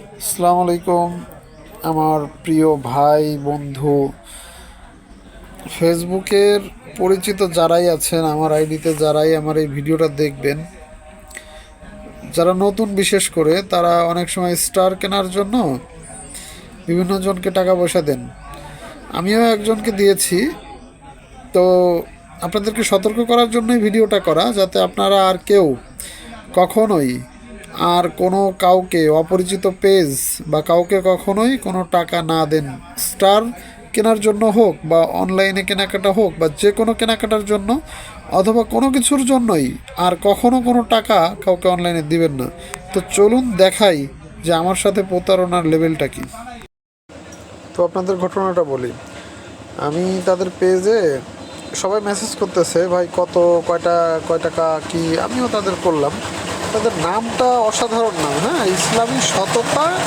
আসসালামু আলাইকুম। আমার প্রিয় ভাই, বন্ধু, ফেসবুকের পরিচিত যারাই আছেন, আমার আইডিতে যারাই আমার এই ভিডিওটা দেখবেন, যারা নতুন বিশেষ করে, তারা অনেক সময় স্টার কেনার জন্য বিভিন্ন জনকে টাকা পয়সা দেন। আমিও একজনকে দিয়েছি। তো আপনাদেরকে সতর্ক করার জন্যই ভিডিওটা করা, যাতে আপনারা আর কেউ কখনোই আর কোনো কাউকে অপরিচিত পেজ বা কাউকে কখনোই কোনো টাকা না দেন। স্টার কেনার জন্য হোক বা অনলাইনে কেনাকাটা হোক বা যে কোনো কেনাকাটার জন্য অথবা কোনো কিছুর জন্যই আর কখনো কোনো টাকা কাউকে অনলাইনে দিবেন না। তো চলুন দেখাই যে আমার সাথে প্রতারণার লেভেলটা কি। তো আপনাদের ঘটনাটা বলি। আমি তাদের পেজে সবাই মেসেজ করতেছে, ভাই, কত, কয়টা, কয় টাকা, কি? আমিও তাদের করলাম। তাদের নামটা অসাধারণ নাম হ্যাঁ? ইসলামী সততা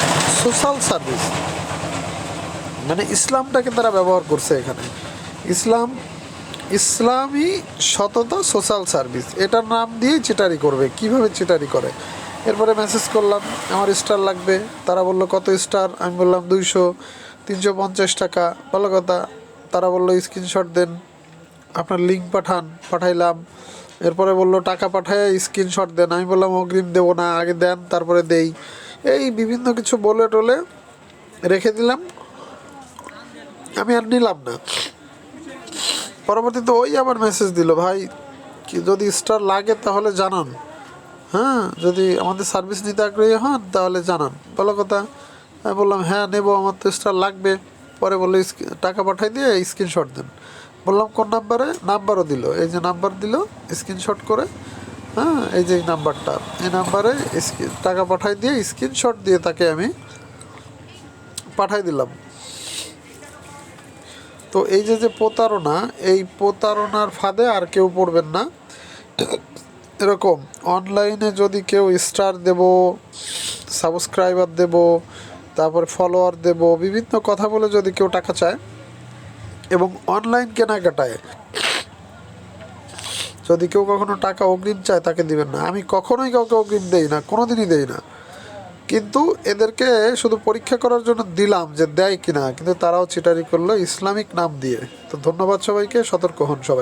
সোশ্যাল সার্ভিস। মানে ইসলামটাকে তারা ব্যবহার করছে এখানে। ইসলাম, ইসলামী সততা সোশ্যাল সার্ভিস। এটার নাম দিয়েই চিটারি করবে। কীভাবে চিটারি করে? এরপরে মেসেজ করলাম, আমার স্টার লাগবে। তারা বলল, কত স্টার আমি বললাম, দুইশো, তিনশো পঞ্চাশ টাকা। ভালো কথা। তারা বলল স্ক্রিনশট দেন। আপনার লিঙ্ক পাঠান, পাঠাইলাম। এরপরে বলল, টাকা পাঠায় স্ক্রিনশট দেন। আমি বললাম, অগ্রিম দেবো না, আগে দেন, তারপরে দেই। এই বিভিন্ন কিছু বলে টলে রেখে দিলাম। আমি আর নিলাম না। পরবর্তীতে ওই আবার মেসেজ দিল, ভাই, কি যদি স্টার লাগে তাহলে জানান। হ্যাঁ যদি আমাদের সার্ভিস নিতে আগ্রহী হন, তাহলে জানান। ভালো কথা। আমি বললাম হ্যাঁ নেব, আমার তো স্টার লাগবে। পরে বলল "স্ক্রি- টাকা পাঠাই দিয়ে স্ক্রিনশট দেন। বললাম, কোন নাম্বারে? নাম্বারও দিল। এই যে নাম্বার দিল স্ক্রিনশট করে হ্যাঁ এই যে নাম্বারটা। এই নাম্বারে টাকা পাঠাই দিয়ে স্ক্রিনশট দিয়ে তাকে আমি পাঠাই দিলাম। তো এই যে যে প্রতারণা, এই প্রতারণার ফাঁদে আর কেউ পড়বেন না। এরকম অনলাইনে যদি কেউ স্টার দেব সাবস্ক্রাইবার দেব, তারপর ফলোয়ার দেব, বিভিন্ন কথা বলে যদি কেউ টাকা চায় এবং অনলাইন কেনাকাটায়। যদি কেউ কখনো টাকা অগ্রিম চায়, তাকে দিবেন না। আমি কখনোই কাউকে অগ্রিম দেই না কোনো দিনই দেই না। কিন্তু এদেরকে শুধু পরীক্ষা করার জন্য দিলাম যে দেয় কিনা, কিন্তু তারাও চিটারি করল ইসলামিক নাম দিয়ে। তো ধন্যবাদ সবাইকে, সতর্ক হন সবাই।